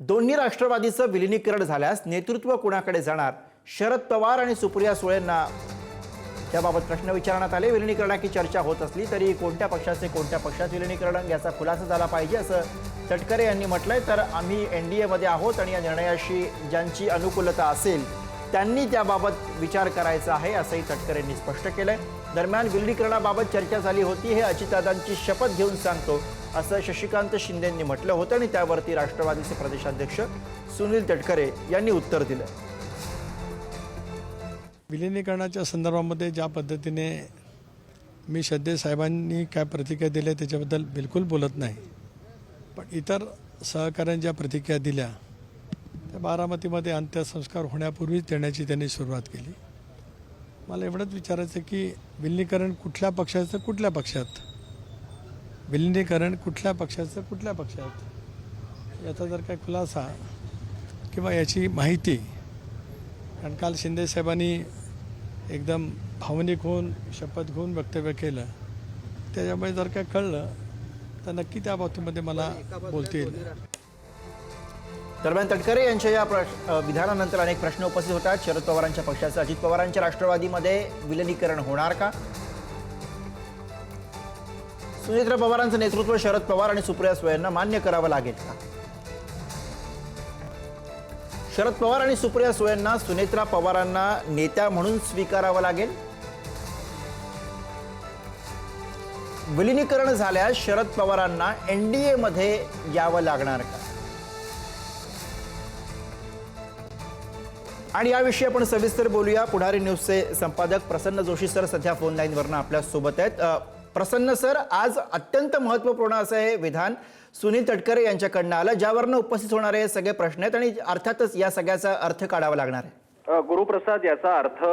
दोन्ही राष्ट्रवादीचं विलिनीकरण झाल्यास नेतृत्व कुणाकडे जाणार? शरद पवार आणि सुप्रिया सुळेंना? त्याबाबत प्रश्न विचारण्यात आले. विलिनीकरणाची चर्चा होत असली तरी कोणत्या पक्षाचे कोणत्या पक्षात विलिनीकरण याचा खुलासा झाला पाहिजे असं तटकरे यांनी म्हटलंय. तर आम्ही एन डी एमध्ये आहोत आणि या निर्णयाशी ज्यांची अनुकूलता असेल त्यांनी त्याबाबत विचार करायचा आहे असंही तटकरेंनी स्पष्ट केलंय. दरम्यान विलिनीकरणाबाबत चर्चा झाली होती हे अजितदादांची शपथ घेऊन सांगतो. असं शशिकांत शिंदेंनी म्हटलं होतं आणि त्यावरती राष्ट्रवादीचे प्रदेशाध्यक्ष सुनील तटकरे यांनी उत्तर दिलं. विलिनीकरणाच्या संदर्भामध्ये ज्या पद्धतीने मी श्रद्धे साहेबांनी काय प्रतिक्रिया दिल्या त्याच्याबद्दल बिलकुल बोलत नाही. पण इतर सहकाऱ्यांनी ज्या प्रतिक्रिया दिल्या त्या बारामतीमध्ये अंत्यसंस्कार होण्यापूर्वीच देण्याची त्यांनी सुरुवात केली. मला एवढंच विचारायचं की विलिनीकरण कुठल्या पक्षाचं कुठल्या पक्षात? विलिनीकरण कुठल्या पक्षाचं कुठल्या पक्षात? याचा जर काय खुलासा किंवा याची माहिती कारण काल शिंदेसाहेबांनी एकदम भावनिक होऊन शपथ घेऊन वक्तव्य केलं. त्याच्यामुळे जर काय कळलं तर नक्की त्या बाबतीमध्ये मला बोलतील दरम्यान तटकरे यांच्या या विधानानंतर अनेक प्रश्न उपस्थित होतात. शरद पवारांच्या पक्षाचं अजित पवारांच्या राष्ट्रवादीमध्ये विलिनीकरण होणार का? सुनेत्रा पवारांचं नेतृत्व शरद पवार आणि सुप्रिया सुळेंना मान्य करावं लागेल. का शरद पवार आणि सुप्रिया सुळेंना सुनेत्रा पवारांना नेत्या म्हणून स्वीकारावं लागेल. विलिनीकरण झाल्यास शरद पवारांना एनडीए मध्ये यावं लागणार का? आणि याविषयी आपण सविस्तर बोलूया. पुढारी न्यूजचे संपादक प्रसन्न जोशी सर सध्या फोन लाईनवरनं आपल्यासोबत आहेत. प्रसन्न सर आज अत्यंत महत्त्वपूर्ण असं हे विधान सुनील तटकरे यांच्याकडनं आलं ज्यावरनं उपस्थित होणारे हे सगळे प्रश्न आहेत आणि अर्थातच या सगळ्याचा अर्थ काढावा लागणार आहे. गुरुप्रसाद याचा अर्थ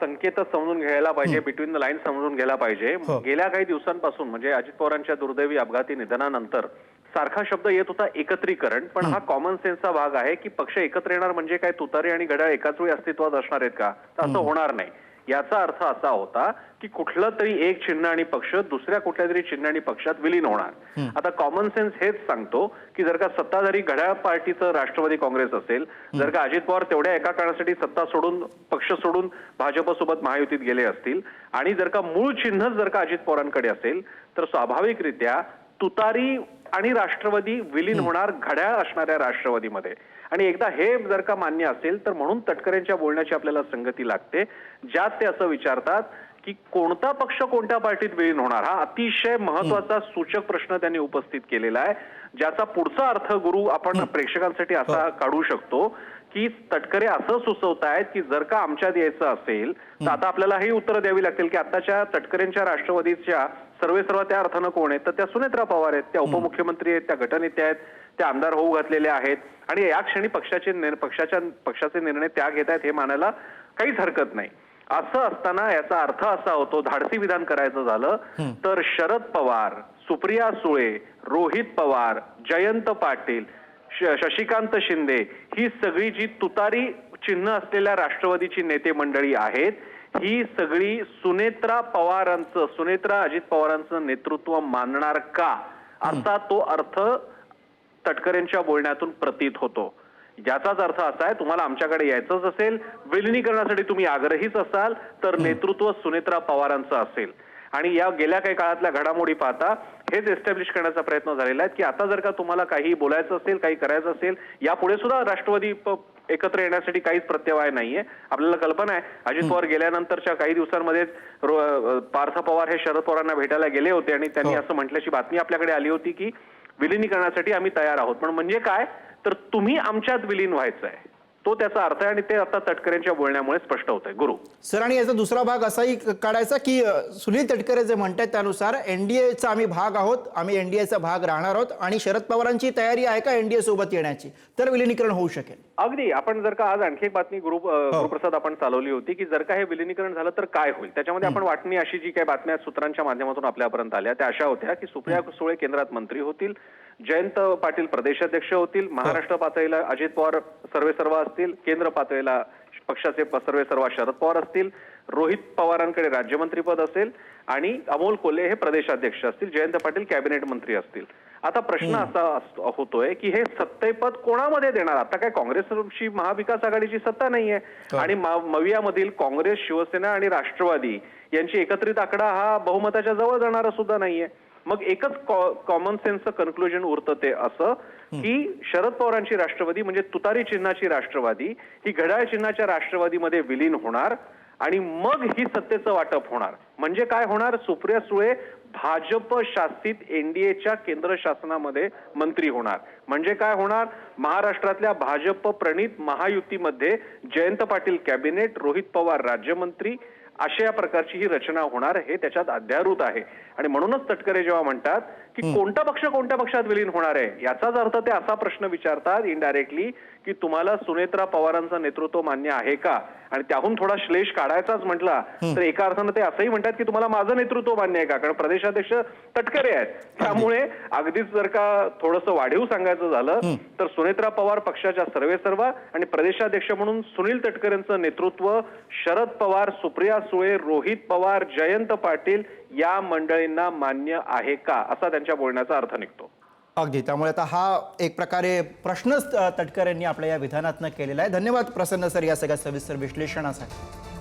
संकेतच समजून घ्यायला पाहिजे बिटवीन द लाईन समजून घ्यायला पाहिजे. हो. गेल्या काही दिवसांपासून म्हणजे अजित पवारांच्या दुर्दैवी अपघाती निधनानंतर सारखा शब्द येत होता एकत्रीकरण पण हा कॉमन सेन्सचा भाग आहे की पक्ष एकत्र येणार म्हणजे काय तुतारी आणि घड्याळ एकाच वेळी अस्तित्वात असणार आहेत का? तर असं होणार नाही. याचा अर्थ असा होता की कुठलं तरी एक चिन्ह आणि पक्ष दुसऱ्या कुठल्या तरी चिन्ह आणि पक्षात विलीन होणार. आता कॉमन सेन्स हेच सांगतो की जर का सत्ताधारी घड्याळ पार्टीचं राष्ट्रवादी काँग्रेस असेल जर का अजित पवार तेवढ्या एका काळासाठी सत्ता सोडून पक्ष सोडून भाजपसोबत महायुतीत गेले असतील आणि जर का मूळ चिन्हच जर का अजित पवारांकडे असेल तर स्वाभाविकरित्या तुतारी आणि राष्ट्रवादी विलीन होणार घड्याळ असणाऱ्या राष्ट्रवादीमध्ये. आणि एकदा हे जर का मान्य असेल तर म्हणून तटकरेंच्या बोलण्याची आपल्याला संगती लागते ज्यात ते असं विचारतात की कोणता पक्ष कोणत्या पार्टीत विलीन होणार? हा अतिशय महत्त्वाचा सूचक प्रश्न त्यांनी उपस्थित केलेला आहे ज्याचा पुढचा अर्थ गुरु आपण प्रेक्षकांसाठी असा काढू शकतो की तटकरे असं सुचवत आहेत की जर का आमच्यात यायचं असेल तर आता आपल्याला ही उत्तरं द्यावी लागतील की आताच्या तटकरेंच्या राष्ट्रवादीच्या सर्वे सर्व त्या अर्थानं कोण आहेत? तर त्या सुनेत्रा पवार आहेत त्या उपमुख्यमंत्री आहेत त्या गटनेत्या आहेत त्या आमदार होऊ घातलेल्या आहेत आणि या क्षणी पक्षाचे पक्षाच्या पक्षाचे निर्णय त्या घेत आहेत हे मानायला काहीच हरकत नाही. असं असताना याचा अर्थ असा होतो धाडसी विधान करायचं झालं तर शरद पवार सुप्रिया सुळे रोहित पवार जयंत पाटील शशिकांत शिंदे ही सगळी जी तुतारी चिन्ह असलेल्या राष्ट्रवादीची नेते मंडळी आहेत ही सगळी सुनेत्रा पवारांचं सुनेत्रा अजित पवारांचं नेतृत्व मानणार का? असा तो अर्थ तटकरेंच्या बोलण्यातून प्रतीत होतो. याचाच अर्थ असा आहे तुम्हाला आमच्याकडे यायचंच असेल विलिनीकरणासाठी तुम्ही आग्रहीच असाल तर नेतृत्व सुनेत्रा पवारांचं असेल. आणि या गेल्या काही काळातल्या घडामोडी पाहता हेच एस्टॅब्लिश करण्याचा प्रयत्न झालेला आहे की आता जर का तुम्हाला काही बोलायचं असेल काही करायचं असेल यापुढे सुद्धा राष्ट्रवादी एकत्र येण्यासाठी काहीच प्रत्यवाय नाहीये. आपल्याला कल्पना आहे अजित पवार गेल्यानंतरच्या काही दिवसांमध्येच पार्थ पवार हे शरद पवारांना भेटायला गेले होते आणि त्यांनी असं म्हटल्याची बातमी आपल्याकडे आली होती की विलिनीकरणासाठी आम्ही तयार आहोत. पण म्हणजे काय? तर तुम्ही आमच्यात विलीन व्हायचं आहे तो त्याचा अर्थ आहे आणि ते आता तटकरेंच्या बोलण्यामुळे स्पष्ट होत आहे. गुरु. सर आणि याचा दुसरा भाग असाही काढायचा की सुनील तटकरे जे म्हणतात त्यानुसार एनडीएचा आम्ही भाग आहोत आम्ही एनडीएचा भाग राहणार आहोत आणि शरद पवारांची तयारी आहे का एनडीए सोबत येण्याची? तर विलिनीकरण होऊ शकेल. अगदी. आपण जर का आज आणखी एक बातमी गुरु अ, गुरुप्रसाद आपण चालवली होती की जर का हे विलिनीकरण झालं तर काय होईल? त्याच्यामध्ये आपण वाटणी अशी जी काही बातम्या सूत्रांच्या माध्यमातून आपल्यापर्यंत आल्या त्या अशा होत्या की सुप्रिया सुळे केंद्रात मंत्री होतील जयंत पाटील प्रदेशाध्यक्ष होतील महाराष्ट्र पातळीला अजित पवार सर्वे सर्व असतील केंद्र पातळीला पक्षाचे सर्वे सर्व शरद पवार असतील रोहित पवारांकडे राज्यमंत्रीपद असेल आणि अमोल कोल्हे हे प्रदेशाध्यक्ष असतील जयंत पाटील कॅबिनेट मंत्री असतील. आता प्रश्न असा होतोय की हे सत्तेपद कोणामध्ये देणार? आता काय काँग्रेसची महाविकास आघाडीची सत्ता नाहीये. आणि मा- मवियामधील काँग्रेस शिवसेना आणि राष्ट्रवादी यांची एकत्रित आकडा हा बहुमताच्या जवळ जाणारा सुद्धा नाहीये. मग एकच कॉमन सेन्सचं कन्क्लुजन उरतं ते असं की शरद पवारांची राष्ट्रवादी म्हणजे तुतारी चिन्हाची राष्ट्रवादी ही घड्याळ चिन्हाच्या राष्ट्रवादीमध्ये विलीन होणार आणि मग ही सत्तेचं वाटप होणार. म्हणजे काय होणार? सुप्रिया सुळे भाजप शासित एनडीएच्या केंद्र शासनामध्ये मंत्री होणार. म्हणजे काय होणार? महाराष्ट्रातल्या भाजप प्रणित महायुतीमध्ये जयंत पाटील कॅबिनेट रोहित पवार राज्यमंत्री अशा या प्रकारची ही रचना होणार हे त्याच्यात अध्यारूत आहे. आणि म्हणूनच तटकरे जेव्हा म्हणतात की कोणता पक्ष कोणत्या पक्षात विलीन होणार आहे? याचाच अर्थ ते असा प्रश्न विचारतात इनडायरेक्टली की तुम्हाला सुनेत्रा पवारांचं नेतृत्व मान्य आहे का? आणि त्याहून थोडा श्लेष काढायचाच म्हटला तर एका अर्थानं ते असंही म्हणतात की तुम्हाला माझं नेतृत्व मान्य आहे का? कारण प्रदेशाध्यक्ष तटकरे आहेत. त्यामुळे अगदीच जर का थोडस वाढीव सांगायचं झालं तर सुनेत्रा पवार पक्षाच्या सर्वे सर्वा आणि प्रदेशाध्यक्ष म्हणून सुनील तटकरेंचं नेतृत्व शरद पवार सुप्रिया सुळे रोहित पवार जयंत पाटील या मंडळींना मान्य आहे का असा त्यांच्या बोलण्याचा अर्थ निघतो. अगदी. त्यामुळे आता हा एक प्रकारे प्रश्नच तटकर यांनी आपल्या या विधानातनं केलेला आहे. धन्यवाद प्रसन्न सर या सगळ्या सविस्तर विश्लेषणासाठी.